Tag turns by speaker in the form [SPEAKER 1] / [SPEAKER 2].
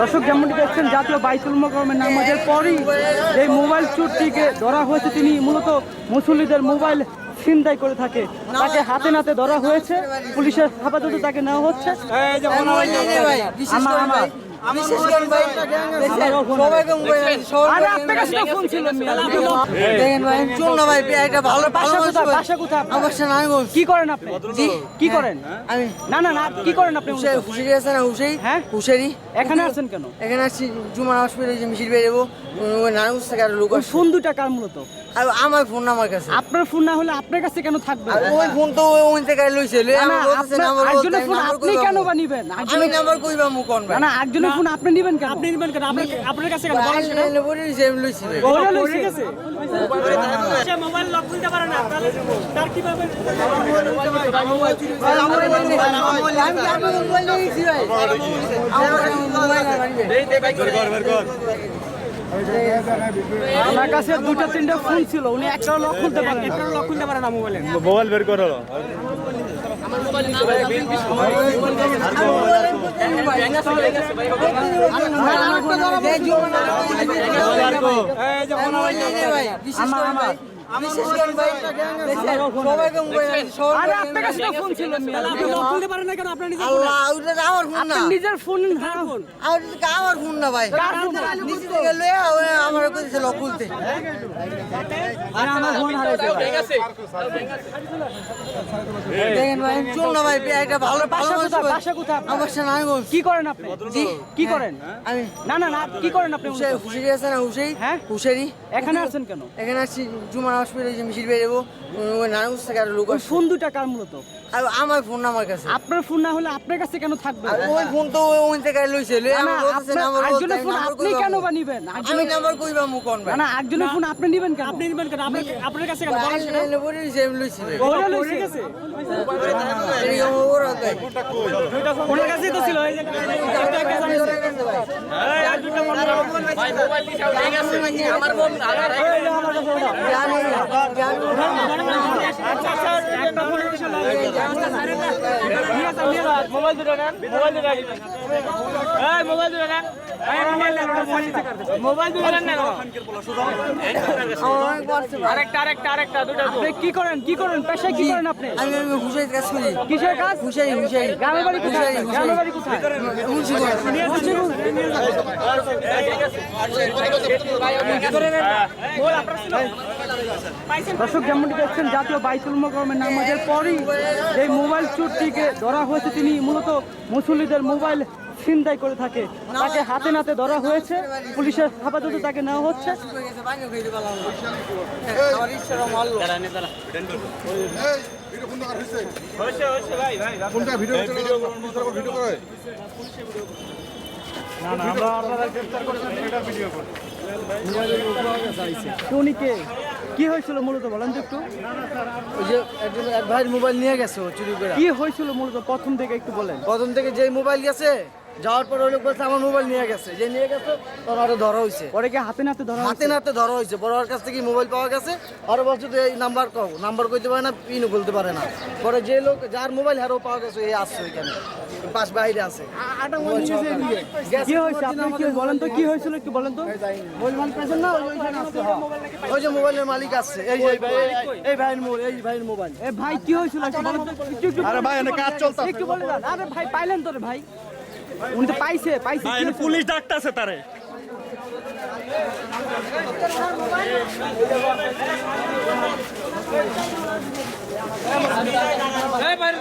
[SPEAKER 1] দর্শক যেমনটি দেখছেন জাতীয় বাইতুল মোকামের নামাজের পরই এই মোবাইল চুরটিকে ধরা হয়েছে। তিনি মূলত মুসল্লিদের মোবাইল ছিনতাই করে থাকে। তাকে হাতে নাতে ধরা হয়েছে। পুলিশের হেফাজতে তাকে নেওয়া হচ্ছে। কি করেন আপনি? কি করেন? না না না কি করেন আপনি মূলত?
[SPEAKER 2] আছে না হুশারি
[SPEAKER 1] হ্যাঁ?
[SPEAKER 2] হুশারি
[SPEAKER 1] এখানে আছেন কেন?
[SPEAKER 2] এখানে আসছি জুমার হসপিটালে যে বেরোবো। ওই নারায়ণগঞ্জ থেকে আরও লোক
[SPEAKER 1] ফোন দুটা কার মূলত?
[SPEAKER 2] আমার ফোন আমার কাছে।
[SPEAKER 1] আপনার ফোন না হলে আপনার কাছে কেন থাকবে?
[SPEAKER 2] ওই ফোন তো ওই থেকে লইছে বলতে,
[SPEAKER 1] ফোন আপনি কেন
[SPEAKER 2] মু।
[SPEAKER 1] বা নিবেন?
[SPEAKER 2] আমি নাম্বার কইবা মু কোন ভাই।
[SPEAKER 1] না না একজনের ফোন আপনি নিবেন কেন? আপনি নিবেন কেন? আপনার আপনার কাছে কেন? বলেন সেটা।
[SPEAKER 2] আইলে বলে আমি লইছি।
[SPEAKER 1] ওরা লইছে। গেছে?
[SPEAKER 3] মোবাইল লক খুলতে পারে না তাহলে তার কীভাবে
[SPEAKER 2] মোবাইল মোবাইল ভাই।
[SPEAKER 1] আমার কাছে দুটো তিনটা ফোন ছিল উনি একটা লক খুলতে পারেন
[SPEAKER 3] একটা লক খুলতে পারে না মোবাইলে
[SPEAKER 4] মোবাইল বের করো
[SPEAKER 2] যে জুমা
[SPEAKER 3] এই যে
[SPEAKER 2] আমি মোবাইল নিয়ে নে ভাই, বিশেষ করে ভাই। বিশেষ করে ভাই, দেখছেন, সবাইকে মোবাইল আছে, সবাই
[SPEAKER 1] আরে
[SPEAKER 2] মোবাইল
[SPEAKER 1] আপনার কাছে তো ফোন ছিল মিয়া।
[SPEAKER 3] আপনি লক খুলতে পারেন না কেন আপনার
[SPEAKER 2] না।
[SPEAKER 1] নিজের ফোন হ্যাঁ।
[SPEAKER 2] আর আমার ফোন না ভাই। আমার দেখেন ভাই চল না ভাই ভালো ভালো? আমার সাথে আমি
[SPEAKER 1] কি করেন আপনি?
[SPEAKER 2] জি
[SPEAKER 1] কি করেন?
[SPEAKER 2] আমি
[SPEAKER 1] না না না কি করেন আপনি
[SPEAKER 2] হুশারি হুশারি আছে না হুশারি
[SPEAKER 1] হ্যাঁ?
[SPEAKER 2] হুশারি
[SPEAKER 1] এখানে আছেন কেন?
[SPEAKER 2] এখানে আসছি জুমার হসপিটালে যে মিছিল বেরোবো। ওই নারায়ণগঞ্জ থেকে আরও লোক
[SPEAKER 1] ফোন দুটা কার মূলত?
[SPEAKER 2] আমার ফোন আমার কাছে।
[SPEAKER 1] আপনার ফোন না হলে আপনার কাছে কেন থাকবে?
[SPEAKER 2] ওই ফোন তো ওই থেকে লইছে আমার
[SPEAKER 1] ফোন আপনি কেন
[SPEAKER 2] মু।
[SPEAKER 1] বা নিবেন?
[SPEAKER 2] আমি নাম্বার কইবা মু কোন
[SPEAKER 1] না না একজনের ফোন আপনি নিবেন কেন?
[SPEAKER 3] আপনি নিবেন কেন? আপনার আপনার কাছে কেন? বলেন সেটা।
[SPEAKER 2] বলে দিছে, আমি লইছি
[SPEAKER 1] ওরা লইছে। গেছে
[SPEAKER 2] এই ওরা ভাই।
[SPEAKER 3] ওনার কাছেই তো ছিল এই যে একটা একটা জানি এই আর দুটো মনে
[SPEAKER 2] জানি, জানি।
[SPEAKER 3] আচ্ছা আচ্ছা একটা ফোনের বিষয় লক নিয়ে যান নিয়ে যান মোবাইল দুটো নেন মোবাইল দুটো নেন মোবাইল দুটো নেন।
[SPEAKER 1] দর্শক, যেমনটি দেখছেন, জাতীয় বাইতুল নামাজের পরই এই মোবাইল চোরটিকে ধরা হয়েছে। তিনি মূলত মুসল্লিদের মোবাইল ছিনতাই করে থাকে। তাকে হাতে নাতে ধরা হয়েছে। পুলিশের হেফাজতে তাকে নেওয়া হচ্ছে। উনি কে? কি হয়েছিল মূলত বলেন তো একটু।
[SPEAKER 5] ওই যে একজন এক ভাইয়ের মোবাইল নিয়ে গেছে চুরি করে।
[SPEAKER 1] কি হয়েছিল মূলত? প্রথম থেকে একটু বলেন।
[SPEAKER 5] প্রথম থেকে যেই মোবাইল গেছে যাওয়ার পর ওই লোক বলছে আমার মোবাইল নিয়ে গেছে। যে নিয়ে গেছে তখন আরও ধরা হয়েছে
[SPEAKER 1] পরে কি হাতে নাতে ধরা
[SPEAKER 5] হাতে নাতে ধরা হয়েছে বড়োর কাছ থেকে মোবাইল পাওয়া গেছে। আরও বলছে তো এই নাম্বার কও। নাম্বার কইতে পারে না পিনও বলতে পারে না। পরে যে লোক যার মোবাইল হারও পাওয়া গেছে এই আসছে ওইখানে। পাশ বাইরে আছে।
[SPEAKER 1] কি হয়েছে আপনি কি বলেন তো কি হয়েছিল একটু বলেন তো?
[SPEAKER 5] মোবাইল মালিক পেয়েছেন না? ওই যে ওইখানে আসছে, হ্যাঁ। ওই যে মোবাইলের মালিক আসছে এই এই ভাই এই ভাইয়ের মোবাইল এই ভাইয়ের মোবাইল
[SPEAKER 1] এ ভাই কি হয়েছিল
[SPEAKER 4] আরে ভাই, কাজ চলতেছে।
[SPEAKER 1] একটু বলে দেন আরে ভাই পাইলেন তো রে ভাই। উনি তো পাইছে পাইছে?
[SPEAKER 3] পুলিশ ডাকতেছে তারে এই বাইরে